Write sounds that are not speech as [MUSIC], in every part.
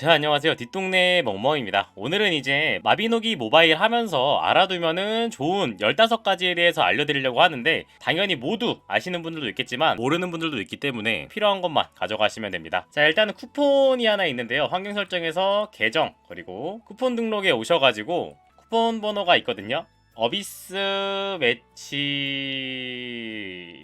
자, 안녕하세요. 뒷동네 멍멍입니다. 오늘은 이제 마비노기 모바일 하면서 알아두면은 좋은 15가지에 대해서 알려드리려고 하는데 당연히 모두 아시는 분들도 있겠지만 모르는 분들도 있기 때문에 필요한 것만 가져가시면 됩니다. 자, 일단은 쿠폰이 하나 있는데요. 환경 설정에서 계정 그리고 쿠폰 등록에 오셔가지고 쿠폰 번호가 있거든요. 어비스 매치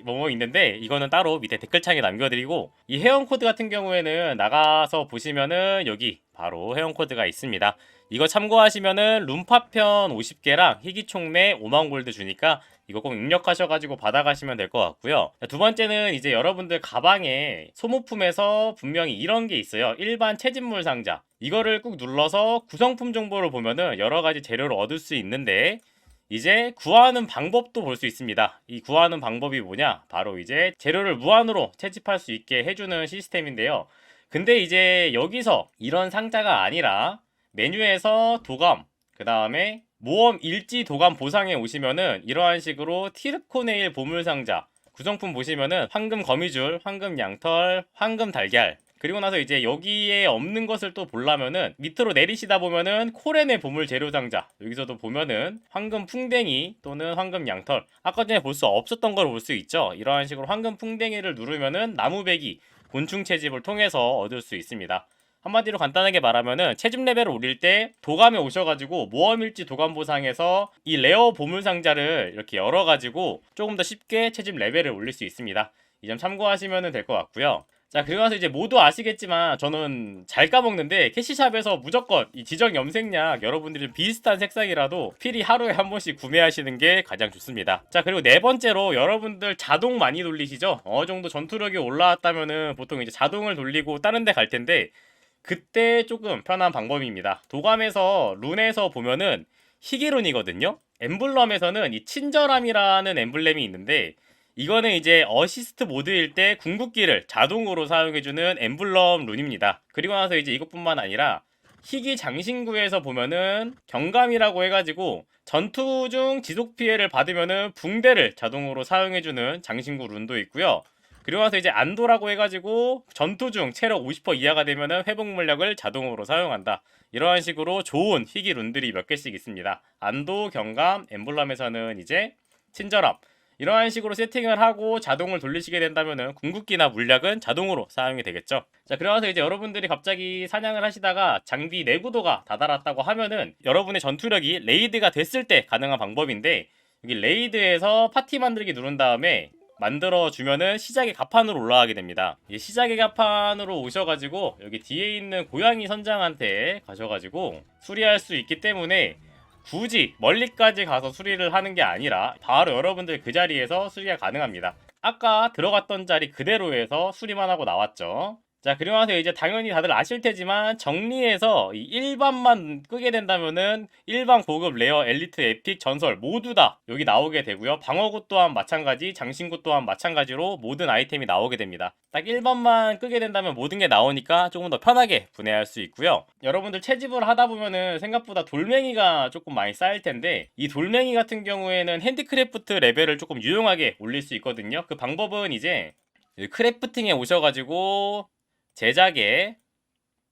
뭐뭐 있는데 이거는 따로 밑에 댓글창에 남겨드리고 이 회원 코드 같은 경우에는 나가서 보시면은 여기 바로 회원 코드가 있습니다. 이거 참고하시면은 룸파편 50개랑 희귀총매 5만 골드 주니까 이거 꼭 입력하셔가지고 받아가시면 될 것 같고요. 자, 두 번째는 이제 여러분들 가방에 소모품에서 분명히 이런 게 있어요. 일반 채집물 상자. 이거를 꾹 눌러서 구성품 정보를 보면은 여러 가지 재료를 얻을 수 있는데 이제 구하는 방법도 볼 수 있습니다. 이 구하는 방법이 뭐냐? 바로 이제 재료를 무한으로 채집할 수 있게 해주는 시스템인데요. 근데 이제 여기서 이런 상자가 아니라 메뉴에서 도감, 그 다음에 모험 일지 도감 보상에 오시면은 이러한 식으로 티르코네일 보물 상자 구성품 보시면은 황금 거미줄, 황금 양털, 황금 달걀 그리고 나서 이제 여기에 없는 것을 또 보려면은 밑으로 내리시다 보면은 코렌의 보물 재료 상자. 여기서도 보면은 황금 풍뎅이 또는 황금 양털. 아까 전에 볼 수 없었던 걸 볼 수 있죠? 이러한 식으로 황금 풍뎅이를 누르면은 나무배기 곤충 채집을 통해서 얻을 수 있습니다. 한마디로 간단하게 말하면은 채집 레벨을 올릴 때 도감에 오셔가지고 모험일지 도감 보상에서 이 레어 보물 상자를 이렇게 열어가지고 조금 더 쉽게 채집 레벨을 올릴 수 있습니다. 이 점 참고하시면 될 것 같고요 자 그리고 나서 이제 모두 아시겠지만 저는 잘 까먹는데 캐시샵에서 무조건 이 지정 염색약 여러분들이 좀 비슷한 색상이라도 필히 하루에 한 번씩 구매하시는 게 가장 좋습니다. 자 그리고 네 번째로 여러분들 자동 많이 돌리시죠? 어느 정도 전투력이 올라왔다면은 보통 이제 자동을 돌리고 다른 데 갈 텐데 그때 조금 편한 방법입니다. 도감에서 룬에서 보면은 희귀룬이거든요? 엠블럼에서는 이 친절함이라는 엠블렘이 있는데 이거는 이제 어시스트 모드일 때 궁극기를 자동으로 사용해주는 엠블럼 룬입니다. 그리고 나서 이제 이것뿐만 아니라 희귀 장신구에서 보면은 경감이라고 해가지고 전투 중 지속 피해를 받으면은 붕대를 자동으로 사용해주는 장신구 룬도 있고요. 그리고 나서 이제 안도라고 해가지고 전투 중 체력 50% 이하가 되면은 회복 물약을 자동으로 사용한다. 이러한 식으로 좋은 희귀 룬들이 몇 개씩 있습니다. 안도, 경감, 엠블럼에서는 이제 친절함. 이러한 식으로 세팅을 하고 자동을 돌리시게 된다면은 궁극기나 물약은 자동으로 사용이 되겠죠. 자, 그러면서 이제 여러분들이 갑자기 사냥을 하시다가 장비 내구도가 다다랐다고 하면은 여러분의 전투력이 레이드가 됐을 때 가능한 방법인데 여기 레이드에서 파티 만들기 누른 다음에 만들어 주면은 시작의 가판으로 올라가게 됩니다. 이 시작의 가판으로 오셔가지고 여기 뒤에 있는 고양이 선장한테 가셔가지고 수리할 수 있기 때문에 굳이 멀리까지 가서 수리를 하는 게 아니라 바로 여러분들 그 자리에서 수리가 가능합니다. 아까 들어갔던 자리 그대로 해서 수리만 하고 나왔죠. 자, 그리고 나서 이제 당연히 다들 아실 테지만 정리해서 이 일반만 끄게 된다면은 일반 고급 레어 엘리트 에픽 전설 모두 다 여기 나오게 되고요. 방어구 또한 마찬가지, 장신구 또한 마찬가지로 모든 아이템이 나오게 됩니다. 딱 일반만 끄게 된다면 모든 게 나오니까 조금 더 편하게 분해할 수 있고요. 여러분들 채집을 하다 보면은 생각보다 돌멩이가 조금 많이 쌓일 텐데 이 돌멩이 같은 경우에는 핸디크래프트 레벨을 조금 유용하게 올릴 수 있거든요. 그 방법은 이제 크래프팅에 오셔가지고 제작에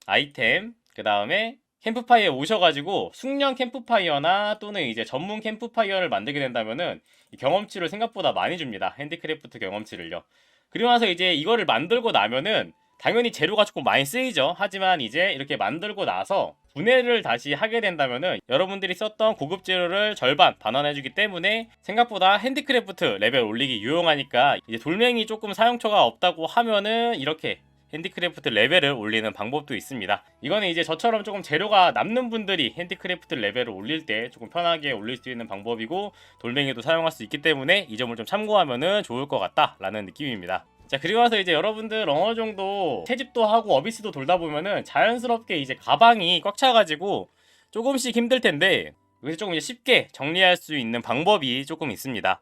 아이템 그 다음에 캠프파이어에 오셔가지고 숙련 캠프파이어나 또는 이제 전문 캠프파이어를 만들게 된다면은 이 경험치를 생각보다 많이 줍니다. 핸디크래프트 경험치를요. 그리고 나서 이제 이거를 만들고 나면은 당연히 재료가 조금 많이 쓰이죠. 하지만 이제 이렇게 만들고 나서 분해를 다시 하게 된다면은 여러분들이 썼던 고급 재료를 절반 반환해주기 때문에 생각보다 핸디크래프트 레벨 올리기 유용하니까 이제 돌멩이 조금 사용처가 없다고 하면은 이렇게 핸디크래프트 레벨을 올리는 방법도 있습니다. 이거는 이제 저처럼 조금 재료가 남는 분들이 핸디크래프트 레벨을 올릴 때 조금 편하게 올릴 수 있는 방법이고 돌멩이도 사용할 수 있기 때문에 이 점을 좀 참고하면 좋을 것 같다라는 느낌입니다. 자 그리고 나서 이제 여러분들 어느 정도 채집도 하고 어비스도 돌다 보면은 자연스럽게 이제 가방이 꽉 차가지고 조금씩 힘들 텐데 여기서 조금 이제 쉽게 정리할 수 있는 방법이 조금 있습니다.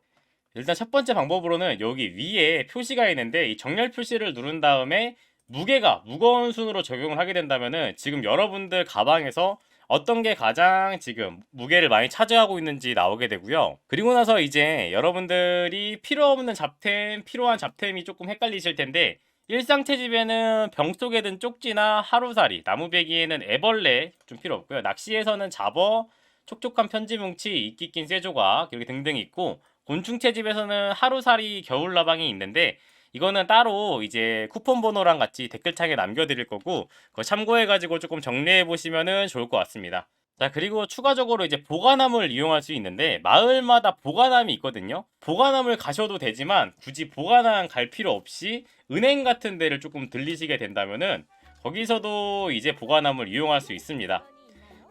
일단 첫 번째 방법으로는 여기 위에 표시가 있는데 이 정렬 표시를 누른 다음에 무게가 무거운 순으로 적용을 하게 된다면은 지금 여러분들 가방에서 어떤 게 가장 지금 무게를 많이 차지하고 있는지 나오게 되고요. 그리고 나서 이제 여러분들이 필요 없는 잡템, 필요한 잡템이 조금 헷갈리실 텐데 일상 채집에는 병 속에 든 쪽지나 하루살이, 나무배기에는 애벌레 좀 필요 없고요. 낚시에서는 잡어, 촉촉한 편지 뭉치, 이끼 낀 쇠조각 이렇게 등등 있고 곤충 채집에서는 하루살이, 겨울나방이 있는데 이거는 따로 이제 쿠폰 번호랑 같이 댓글창에 남겨드릴 거고 그거 참고해가지고 조금 정리해 보시면은 좋을 것 같습니다. 자 그리고 추가적으로 이제 보관함을 이용할 수 있는데 마을마다 보관함이 있거든요. 보관함을 가셔도 되지만 굳이 보관함 갈 필요 없이 은행 같은 데를 조금 들리시게 된다면은 거기서도 이제 보관함을 이용할 수 있습니다.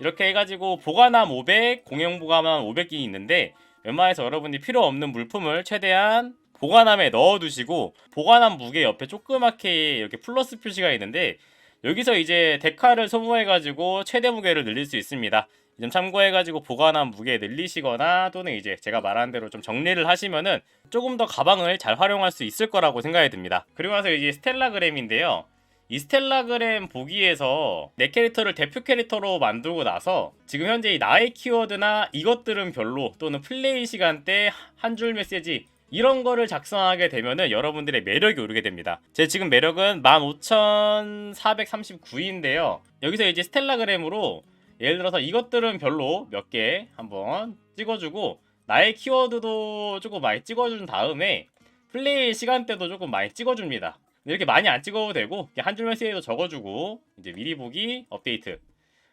이렇게 해가지고 보관함 500, 공용 보관함 500개 있는데 웬만해서 여러분이 필요 없는 물품을 최대한 보관함에 넣어두시고 보관함 무게 옆에 조그맣게 이렇게 플러스 표시가 있는데 여기서 이제 데카를 소모해가지고 최대 무게를 늘릴 수 있습니다. 좀 참고해가지고 보관함 무게 늘리시거나 또는 이제 제가 말한 대로 좀 정리를 하시면은 조금 더 가방을 잘 활용할 수 있을 거라고 생각이 듭니다. 그리고 나서 이제 스텔라그램인데요. 이 스텔라그램 보기에서 내 캐릭터를 대표 캐릭터로 만들고 나서 지금 현재 이 나의 키워드나 이것들은 별로 또는 플레이 시간대 한줄 메시지 이런 거를 작성하게 되면은 여러분들의 매력이 오르게 됩니다. 제 지금 매력은 15,439인데요. 여기서 이제 스텔라그램으로 예를 들어서 이것들은 별로 몇 개 한번 찍어주고 나의 키워드도 조금 많이 찍어준 다음에 플레이 시간대도 조금 많이 찍어줍니다. 이렇게 많이 안 찍어도 되고 한줄 메시지도 적어주고 이제 미리 보기 업데이트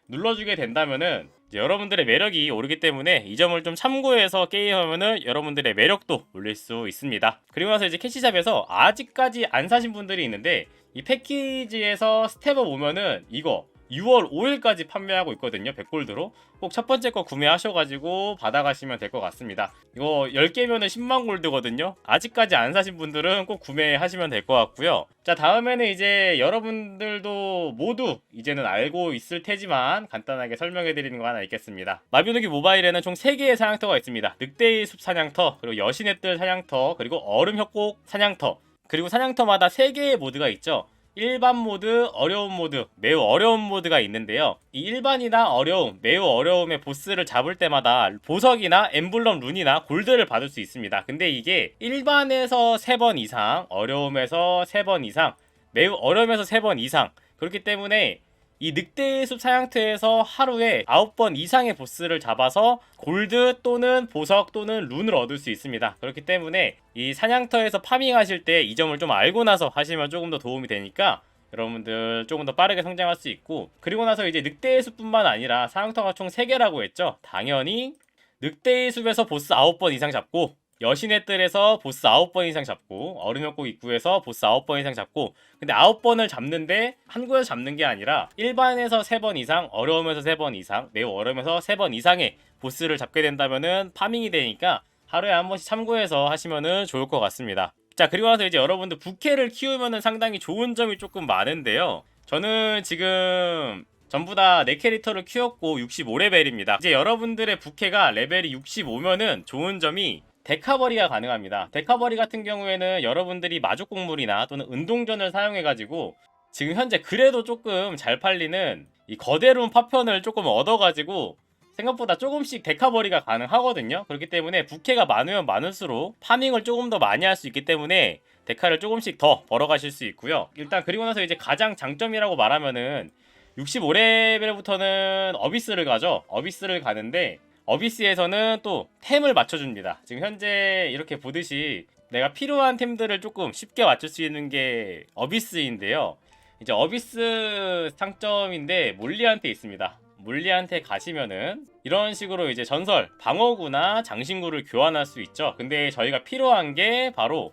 눌러주게 된다면은 여러분들의 매력이 오르기 때문에 이 점을 좀 참고해서 게임하면은 여러분들의 매력도 올릴 수 있습니다. 그리고 나서 이제 캐시샵에서 아직까지 안 사신 분들이 있는데 이 패키지에서 스텝업 오면은 이거 6월 5일까지 판매하고 있거든요. 100골드로. 꼭 첫 번째 거 구매하셔가지고 받아가시면 될 것 같습니다. 이거 10개면은 10만 골드거든요. 아직까지 안 사신 분들은 꼭 구매하시면 될 것 같고요. 자, 다음에는 이제 여러분들도 모두 이제는 알고 있을 테지만 간단하게 설명해 드리는 거 하나 있겠습니다. 마비노기 모바일에는 총 3개의 사냥터가 있습니다. 늑대의 숲 사냥터, 그리고 여신의 뜰 사냥터, 그리고 얼음 협곡 사냥터. 그리고 사냥터마다 3개의 모드가 있죠. 일반 모드, 어려운 모드, 매우 어려운 모드가 있는데요. 이 일반이나 어려움, 매우 어려움의 보스를 잡을 때마다 보석이나 엠블럼 룬이나 골드를 받을 수 있습니다. 근데 이게 일반에서 3번 이상, 어려움에서 3번 이상, 매우 어려움에서 3번 이상 그렇기 때문에 이 늑대의 숲 사냥터에서 하루에 9번 이상의 보스를 잡아서 골드 또는 보석 또는 룬을 얻을 수 있습니다. 그렇기 때문에 이 사냥터에서 파밍하실 때 이 점을 좀 알고 나서 하시면 조금 더 도움이 되니까 여러분들 조금 더 빠르게 성장할 수 있고 그리고 나서 이제 늑대의 숲뿐만 아니라 사냥터가 총 3개라고 했죠. 당연히 늑대의 숲에서 보스 9번 이상 잡고 여신의 뜰에서 보스 9번 이상 잡고 얼음역곡 입구에서 보스 9번 이상 잡고 근데 9번을 잡는데 한 곳에서 잡는 게 아니라 일반에서 3번 이상 어려움에서 3번 이상 매우 어려움에서 3번 이상의 보스를 잡게 된다면은 파밍이 되니까 하루에 한 번씩 참고해서 하시면은 좋을 것 같습니다 자 그리고 나서 이제 여러분들 부캐를 키우면은 상당히 좋은 점이 조금 많은데요 저는 지금 전부 다 내 캐릭터를 키웠고 65레벨입니다. 이제 여러분들의 부캐가 레벨이 65면은 좋은 점이 데카버리가 가능합니다. 데카버리 같은 경우에는 여러분들이 마족곡물이나 또는 운동전을 사용해가지고 지금 현재 그래도 조금 잘 팔리는 이 거대룬 파편을 조금 얻어가지고 생각보다 조금씩 데카버리가 가능하거든요. 그렇기 때문에 부캐가 많으면 많을수록 파밍을 조금 더 많이 할 수 있기 때문에 데카를 조금씩 더 벌어가실 수 있고요. 일단 그리고 나서 이제 가장 장점이라고 말하면은 65레벨부터는 어비스를 가죠. 어비스를 가는데 어비스에서는 또 템을 맞춰줍니다. 지금 현재 이렇게 보듯이 내가 필요한 템들을 조금 쉽게 맞출 수 있는 게 어비스인데요. 이제 어비스 상점인데 몰리한테 있습니다. 몰리한테 가시면은 이런 식으로 이제 전설, 방어구나 장신구를 교환할 수 있죠. 근데 저희가 필요한 게 바로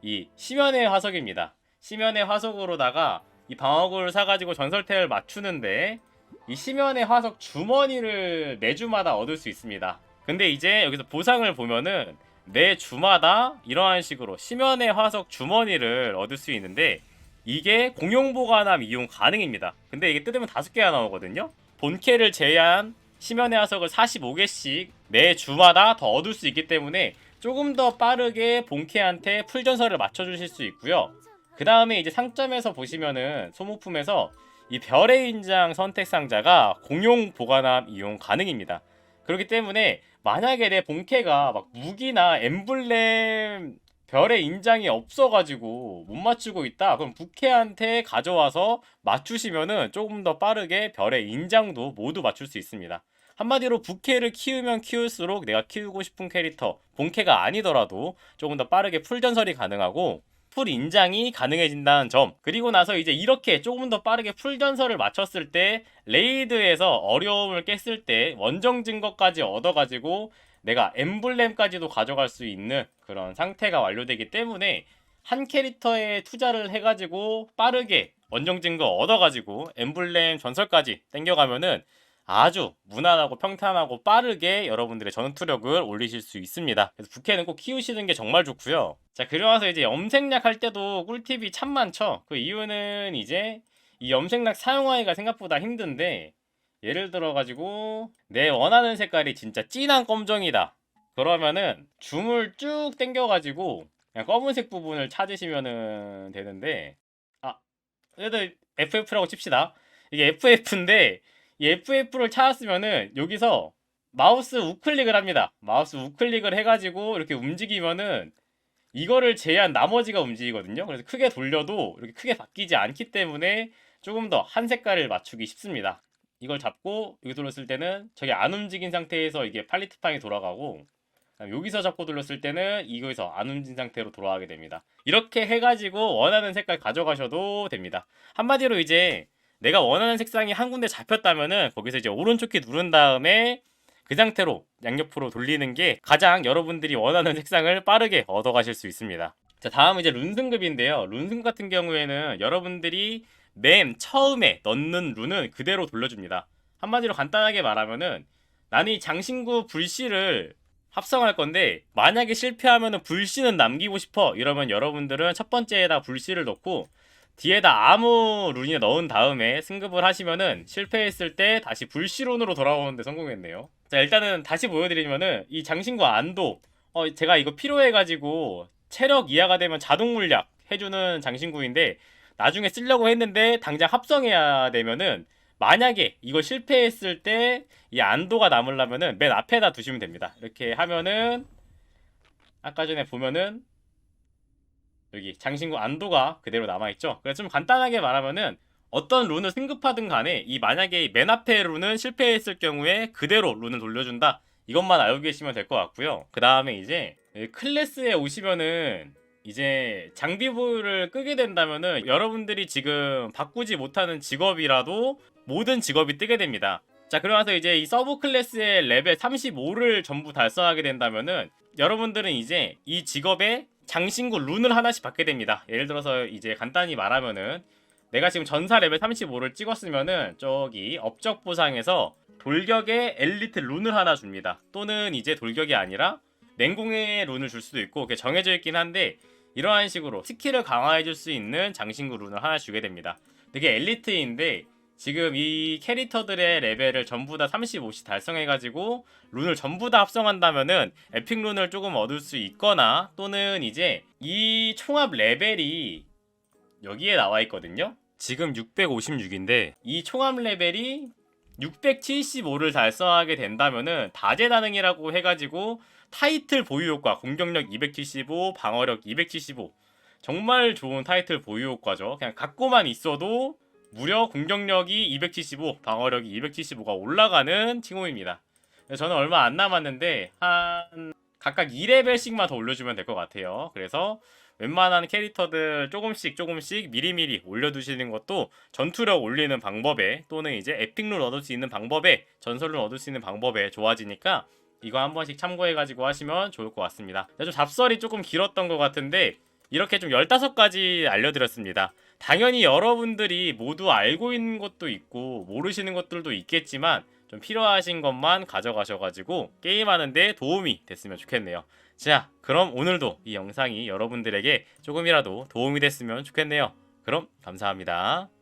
이 심연의 화석입니다. 심연의 화석으로다가 이 방어구를 사가지고 전설템을 맞추는데 이 심연의 화석 주머니를 매주마다 얻을 수 있습니다. 근데 이제 여기서 보상을 보면은 매 주마다 이러한 식으로 심연의 화석 주머니를 얻을 수 있는데 이게 공용 보관함 이용 가능입니다. 근데 이게 뜯으면 다섯 개가 나오거든요. 본캐를 제외한 심연의 화석을 45개씩 매 주마다 더 얻을 수 있기 때문에 조금 더 빠르게 본캐한테 풀전설을 맞춰주실 수 있고요. 그 다음에 이제 상점에서 보시면은 소모품에서 이 별의 인장 선택 상자가 공용 보관함 이용 가능입니다. 그렇기 때문에 만약에 내 본캐가 막 무기나 엠블렘 별의 인장이 없어가지고 못 맞추고 있다. 그럼 부캐한테 가져와서 맞추시면은 조금 더 빠르게 별의 인장도 모두 맞출 수 있습니다. 한마디로 부캐를 키우면 키울수록 내가 키우고 싶은 캐릭터, 본캐가 아니더라도 조금 더 빠르게 풀 전설이 가능하고 풀 인장이 가능해진다는 점. 그리고 나서 이제 이렇게 조금 더 빠르게 풀 전설을 맞췄을 때 레이드에서 어려움을 깼을 때 원정 증거까지 얻어가지고 내가 엠블렘까지도 가져갈 수 있는 그런 상태가 완료되기 때문에 한 캐릭터에 투자를 해가지고 빠르게 원정 증거 얻어가지고 엠블렘 전설까지 땡겨가면은 아주 무난하고 평탄하고 빠르게 여러분들의 전투력을 올리실 수 있습니다. 그래서 부캐는 꼭 키우시는 게 정말 좋고요. 자, 그리고 나서 이제 염색약 할 때도 꿀팁이 참 많죠. 그 이유는 이제 이 염색약 사용하기가 생각보다 힘든데 예를 들어 가지고 내 원하는 색깔이 진짜 진한 검정이다. 그러면은 줌을 쭉 당겨 가지고 그냥 검은색 부분을 찾으시면은 되는데 아, 그래도 FF라고 칩시다. 이게 FF인데 이 FF를 찾았으면은 여기서 마우스 우클릭을 합니다. 마우스 우클릭을 해가지고 이렇게 움직이면은 이거를 제한 나머지가 움직이거든요. 그래서 크게 돌려도 이렇게 크게 바뀌지 않기 때문에 조금 더 한 색깔을 맞추기 쉽습니다. 이걸 잡고 여기 돌렸을 때는 저게 안 움직인 상태에서 이게 팔리트 판이 돌아가고 여기서 잡고 돌렸을 때는 이거에서 안 움직인 상태로 돌아가게 됩니다. 이렇게 해가지고 원하는 색깔 가져가셔도 됩니다. 한마디로 이제 내가 원하는 색상이 한 군데 잡혔다면은 거기서 이제 오른쪽 키 누른 다음에 그 상태로 양옆으로 돌리는 게 가장 여러분들이 원하는 [LAUGHS] 색상을 빠르게 얻어가실 수 있습니다. 자, 다음은 이제 룬 승급인데요. 룬승 같은 경우에는 여러분들이 맨 처음에 넣는 룬은 그대로 돌려줍니다. 한마디로 간단하게 말하면은 나는 이 장신구 불씨를 합성할 건데 만약에 실패하면은 불씨는 남기고 싶어 이러면 여러분들은 첫 번째에다 불씨를 넣고 뒤에다 아무 룬이 넣은 다음에 승급을 하시면은 실패했을 때 다시 불시론으로 돌아오는데 성공했네요. 자 일단은 다시 보여드리면은 이 장신구 안도 어 제가 이거 필요해가지고 체력 이하가 되면 자동 물약 해주는 장신구인데 나중에 쓰려고 했는데 당장 합성해야 되면은 만약에 이거 실패했을 때 이 안도가 남으려면은 맨 앞에다 두시면 됩니다. 이렇게 하면은 아까 전에 보면은 여기 장신구 안도가 그대로 남아있죠. 그래서 좀 간단하게 말하면은 어떤 룬을 승급하든 간에 이 만약에 맨 앞에 룬은 실패했을 경우에 그대로 룬을 돌려준다. 이것만 알고 계시면 될 것 같고요. 그 다음에 이제 클래스에 오시면은 이제 장비 보유를 끄게 된다면은 여러분들이 지금 바꾸지 못하는 직업이라도 모든 직업이 뜨게 됩니다. 자, 그러면서 이제 이 서브 클래스의 레벨 35를 전부 달성하게 된다면은 여러분들은 이제 이 직업에 장신구 룬을 하나씩 받게 됩니다. 예를 들어서 이제 간단히 말하면은 내가 지금 전사 레벨 35를 찍었으면은 저기 업적 보상에서 돌격의 엘리트 룬을 하나 줍니다. 또는 이제 돌격이 아니라 맹공의 룬을 줄 수도 있고 그게 정해져 있긴 한데 이러한 식으로 스킬을 강화해 줄 수 있는 장신구 룬을 하나 주게 됩니다. 이게 엘리트인데 지금 이 캐릭터들의 레벨을 전부 다 35씩 달성해가지고 룬을 전부 다 합성한다면은 에픽 룬을 조금 얻을 수 있거나 또는 이제 이 총합 레벨이 여기에 나와 있거든요. 지금 656인데 이 총합 레벨이 675를 달성하게 된다면은 다재다능이라고 해가지고 타이틀 보유 효과 공격력 275 방어력 275 정말 좋은 타이틀 보유 효과죠. 그냥 갖고만 있어도 무려 공격력이 275, 방어력이 275가 올라가는 칭호입니다. 저는 얼마 안 남았는데 한 각각 2레벨씩만 더 올려주면 될 것 같아요. 그래서 웬만한 캐릭터들 조금씩 조금씩 미리미리 올려두시는 것도 전투력 올리는 방법에 또는 이제 에픽룰 얻을 수 있는 방법에 전설을 얻을 수 있는 방법에 좋아지니까 이거 한 번씩 참고해가지고 하시면 좋을 것 같습니다. 좀 잡설이 조금 길었던 것 같은데 이렇게 좀 15가지 알려드렸습니다. 당연히 여러분들이 모두 알고 있는 것도 있고 모르시는 것들도 있겠지만 좀 필요하신 것만 가져가셔가지고 게임하는데 도움이 됐으면 좋겠네요. 자, 그럼 오늘도 이 영상이 여러분들에게 조금이라도 도움이 됐으면 좋겠네요. 그럼 감사합니다.